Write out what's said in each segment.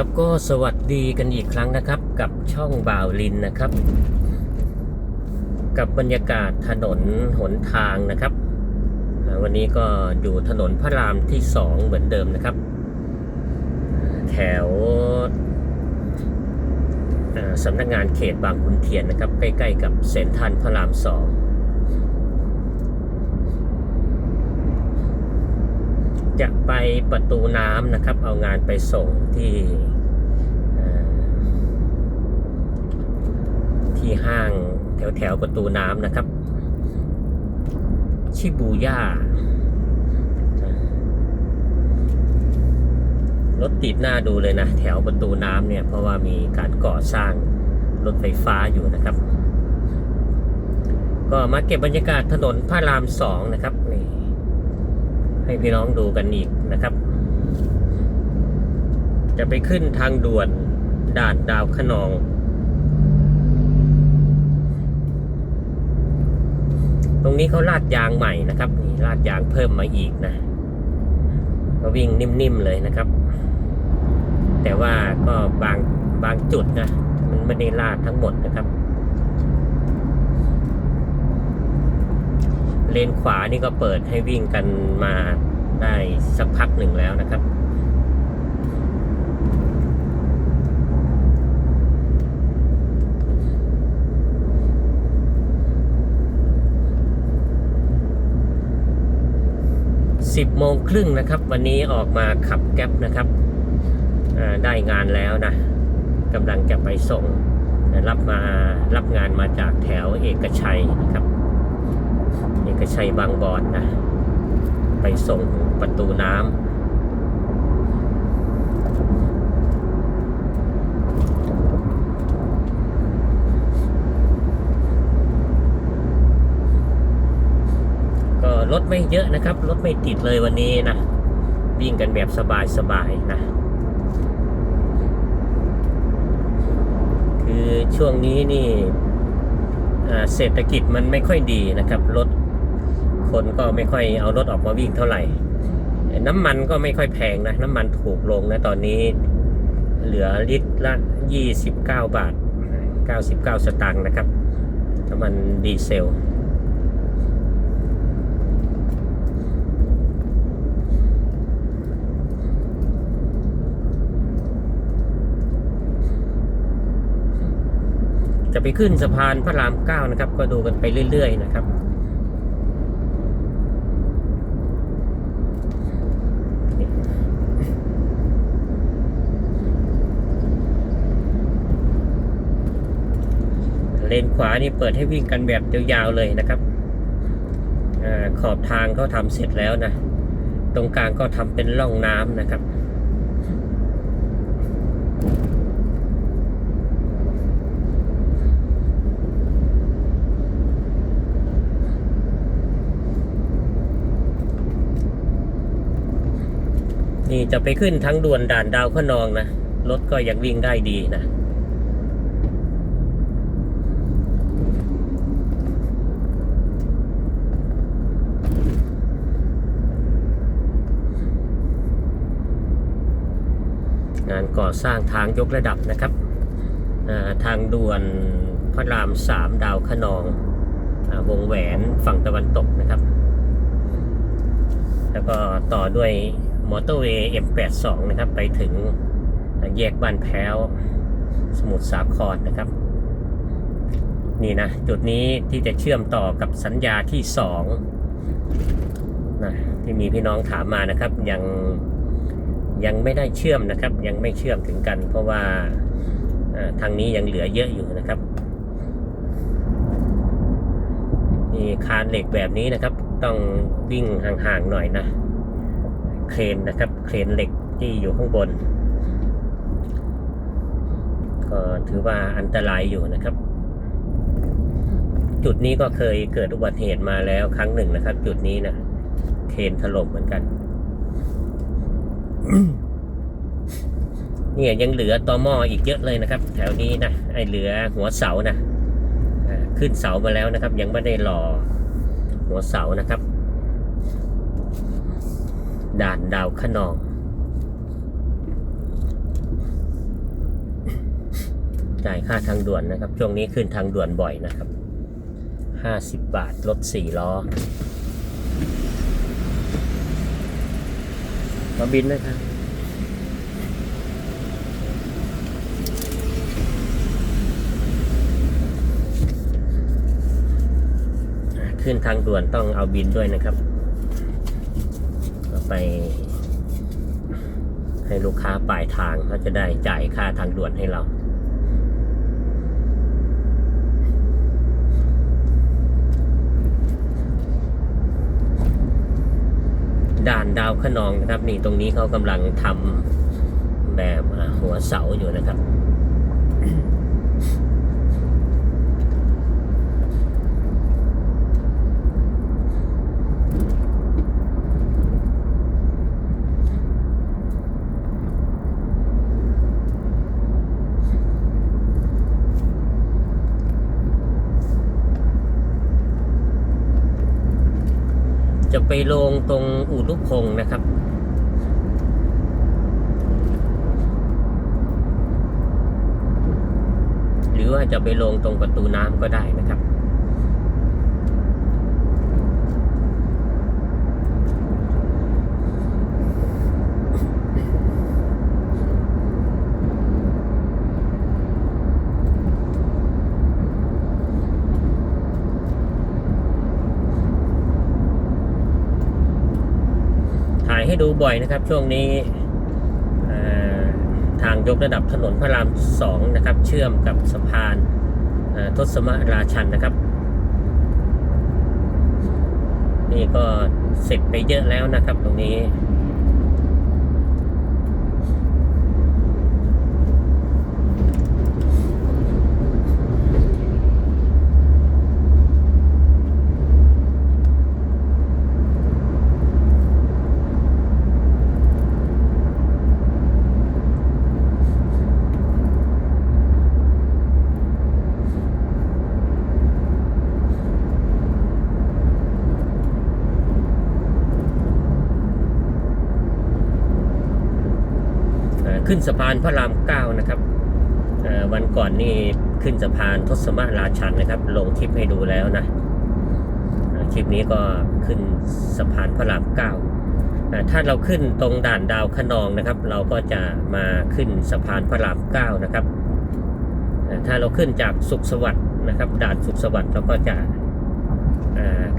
ครับก็สวัสดีกันอีกครั้งนะครับ กับช่องบ่าวลินนะครับ กับบรรยากาศถนนหนทางนะครับ วันนี้ก็อยู่ถนนพระรามที่สองเหมือนเดิมนะครับ แถวสำนักงานเขตบางขุนเทียนนะครับ ใกล้ ๆ กับเซ็นทรัลพระรามสองจะไปประตูน้ำนะครับ เอางานไปส่งที่เอ่อที่ ห้างแถวแถวประตูน้ำนะครับ ชิบูย่ารถติดหน้าดูเลยนะ แถวประตูน้ำเนี่ย เพราะว่ามีการก่อสร้างรถไฟฟ้าอยู่นะครับ ก็มาเก็บบรรยากาศถนนพระรามสองนะครับนี่ให้พี่น้องดูกันอีกนะครับ จะไปขึ้นทางด่วนด่านดาวขนอง ตรงนี้เขาลาดยางใหม่นะครับนี่ลาดยางเพิ่มมาอีกนะก็วิ่งนิ่มๆเลยนะครับ แต่ว่าก็บางบางจุดนะมันไม่ได้ลาดทั้งหมดนะครับ เลนขวานี่ก็เปิดให้วิ่งกันมาได้สักพักหนึ่งแล้วนะครับ สิบโมงครึ่งนะครับ วันนี้ออกมาขับแก๊ปนะครับได้งานแล้วนะกำลังจะไปส่งรับมารับงานมาจากแถวเอกชัยนะครับ เอกชัยบางบอนนะ ไปส่งประตูน้ำก็ รถไม่เยอะนะครับ รถไม่ติดเลยวันนี้นะ วิ่งกันแบบสบายๆนะ คือช่วงนี้นี่เศรษฐกิจมันไม่ค่อยดีนะครับ รถคนก็ไม่ค่อยเอารถออกมาวิ่งเท่าไหร่ น้ำมันก็ไม่ค่อยแพงนะ น้ำมันถูกลงนะตอนนี้เหลือลิตรละ 29 บาท 99 สตางค์นะครับน้ำมันดีเซล จะไปขึ้นสะพานพระรามเก้านะครับ ก็ดูกันไปเรื่อย ๆ นะครับ เลนขวานี่เปิดให้วิ่งกันแบบยาวๆเลยนะครับอขอบทางเขาทำเสร็จแล้วนะ ตรงกลางก็ทำเป็นร่องน้ำนะครับ นี่จะไปขึ้นทั้งด่วนด่านดาวขนองนะ รถก็ยังวิ่งได้ดีนะ งานก่อสร้างทางยกระดับนะครับ ทางด่วนพระรามสามดาวขนองวงแหวนฝั่งตะวันตกนะครับ แล้วก็ต่อด้วย มอเตอร์เวย์ M82 นะครับ ไปถึงแยกบ้านแพ้ว สมุทรสาครนะครับ นี่นะ จุดนี้ที่จะเชื่อมต่อกับสัญญาที่สองนะที่มีพี่น้องถามมานะครับ ยังยังไม่ได้เชื่อมนะครับ ยังไม่เชื่อมถึงกัน เพราะว่าทางนี้ยังเหลือเยอะอยู่นะครับนี่คานเหล็กแบบนี้นะครับ ต้องวิ่งห่างๆหน่อยนะ เครนนะครับ เครนเหล็กที่อยู่ข้างบน ก็ถือว่าอันตรายอยู่นะครับ จุดนี้ก็เคยเกิดอุบัติเหตุมาแล้วครั้งหนึ่งนะครับ จุดนี้นะเครนถล่มเหมือนกันเนี่ยยังเหลือตอหม้ออีกเยอะเลยนะครับ แถวนี้นะไอเหลือหัวเสานะอ่าขึ้นเสามาแล้วนะครับ ยังไม่ได้หล่อหัวเสานะครับ ด่านดาวขนอง จ่ายค่าทางด่วนนะครับ ช่วงนี้ขึ้นทางด่วนบ่อยนะครับห้าสิบบาทรถสี่ล้อ มาบินนะครับขึ้นทางด่วนต้องเอาบินด้วยนะครับ ไป ให้ลูกค้าปลายทางเขาจะได้จ่ายค่าทางด่วนให้เราด่านดาวขนองนะครับนี่ตรงนี้เขากำลังทำแบบหัวเสาอยู่นะครับ ไปลงตรงอู่ลูกพงนะครับ หรือว่าจะไปลงตรงประตูน้ำก็ได้นะครับ ให้ดูบ่อยนะครับ ช่วงนี้ทางยกระดับถนนพระรามสองนะครับ เชื่อมกับสะพานทศมราชันนะครับ นี่ก็เสร็จไปเยอะแล้วนะครับตรงนี้ ขึ้นสะพานพระรามเก้านะครับวันก่อนนี่ขึ้นสะพานทศมาราชันนะครับ ลงคลิปให้ดูแล้วนะคลิปนี้ก็ขึ้นสะพานพระรามเก้าถ้าเราขึ้นตรงด่านดาวขนองนะครับ เราก็จะมาขึ้นสะพานพระรามเก้านะครับถ้าเราขึ้นจากสุขสวัสดิ์นะครับ ด่านสุขสวัสดิ์เราก็จะ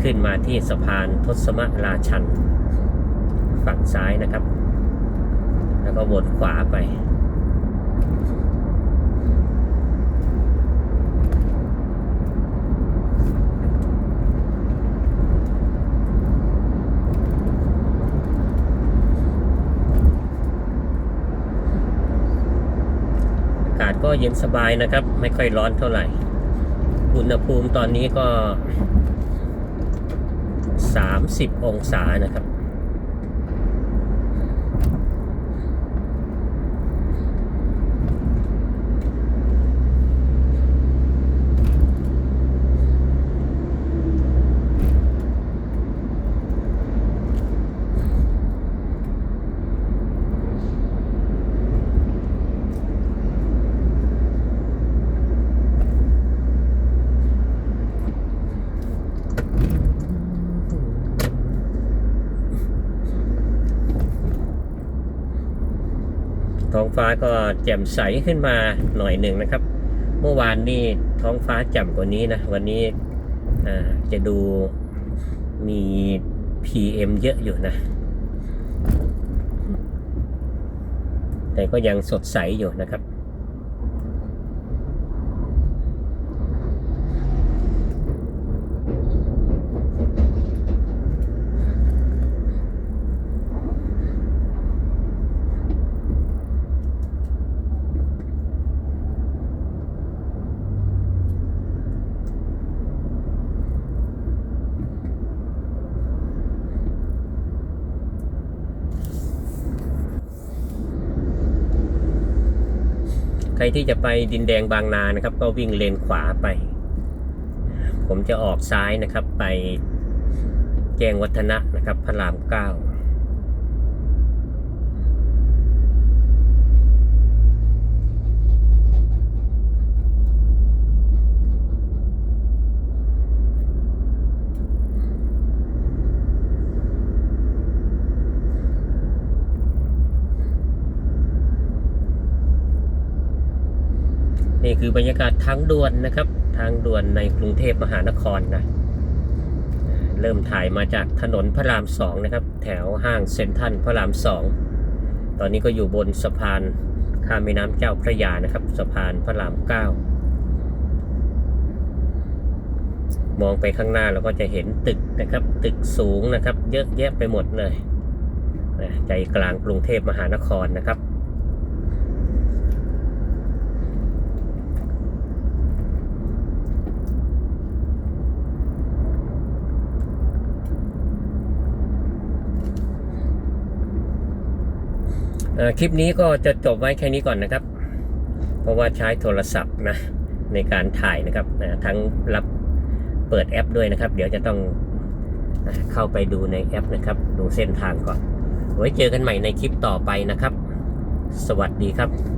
ขึ้นมาที่สะพานทศมราชันฝั่งซ้ายนะครับ แล้วก็วนขวาไปอากาศก็เย็นสบายนะครับ ไม่ค่อยร้อนเท่าไหร่ อุณหภูมิตอนนี้ก็ 30 องศานะครับ ฟ้าก็แจ่มใสขึ้นมาหน่อยหนึ่งนะครับ เมื่อวานนี่ท้องฟ้าแจ่มกว่านี้นะ วันนี้จะดูมี PM เยอะอยู่นะ แต่ก็ยังสดใสอยู่นะครับ ใครที่จะไปดินแดงบางนานะครับ ก็วิ่งเลนขวาไป ผมจะออกซ้ายนะครับไปแจ้งวัฒนะนะครับพระรามเก้า นี่คือบรรยากาศทางด่วนนะครับ ทางด่วนในกรุงเทพมหานครนะเริ่มถ่ายมาจากถนนพระรามสองนะครับ แถวห้างเซ็นทรัลพระรามสองตอนนี้ก็อยู่บนสะพานข้ามแม่น้ำเจ้าพระยานะครับ สะพานพระรามเก้ามองไปข้างหน้าเราก็จะเห็นตึกนะครับ ตึกสูงนะครับ เยอะแยะไปหมดเลยใจกลางกรุงเทพมหานครนะครับ คลิปนี้ก็จะจบไว้แค่นี้ก่อนนะครับ เพราะว่าใช้โทรศัพท์นะในการถ่ายนะครับทั้งรับเปิดแอปด้วยนะครับ เดี๋ยวจะต้องเข้าไปดูในแอปนะครับ ดูเส้นทางก่อน ไว้เจอกันใหม่ในคลิปต่อไปนะครับ สวัสดีครับ